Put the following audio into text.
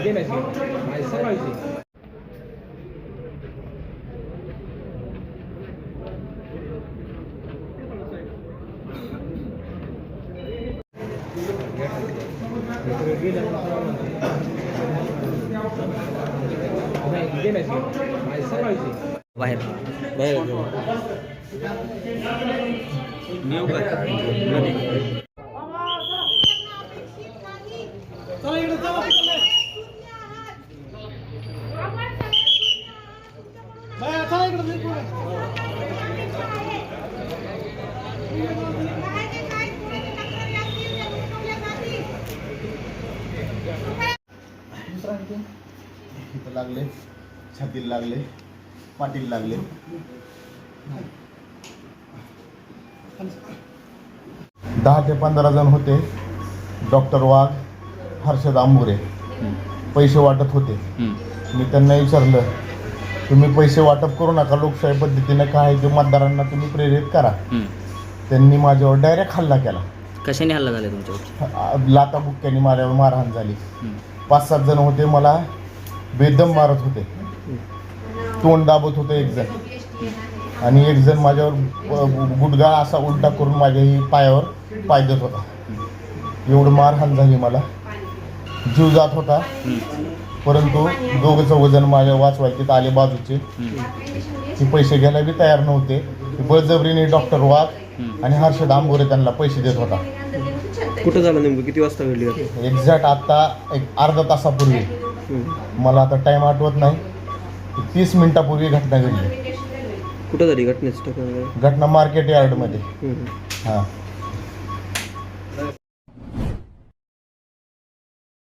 이게 맛있어. 맛있어, 맛있어. बाहेर. इथं लागले छातीला लागले पाठीला लागले. दहा ते पंधरा जण होते. डॉक्टर वाघ हर्षद आंबुरे. पैसे वाटत होते. मी त्यांना विचारलं तुम्ही पैसे वाटप करू नका लोकशाही पद्धतीने काय आहे ते मतदारांना तुम्ही प्रेरित करा. त्यांनी माझ्यावर डायरेक्ट हल्ला केला. कशाने हल्ला झाला तुमच्यावर? लाता बुक्क्यांनी माझ्यावर मारहाण झाली. पाच सात जण होते मला बेदम मारत होते. तोंड दाबत होते एक जण. आणि एक जण माझ्यावर अ, गुडघा असा उलटा करून माझ्या ही पायावर पाय देत होता. एवढं मारहाण झाली मला. जीव जात होता. परंतु दोघं चौघ जण माझ्या वाचवायचे आले बाजूचे. ते पैसे घ्यायला बी तयार नव्हते. बळजबरीने डॉक्टर वाघ आणि हर्षद आंबोरे त्यांना पैसे देत होता. कुठं झालं नेमकं? किती वाजता घडली? एक्झॅक्ट आता एक अर्धा तासापूर्वी. मला आता टाइम आठवत नाही तीस मिनिटापूर्वी घटना घडली कुठं झाली घटनेचं? घटना मार्केट यार्डमध्ये. हां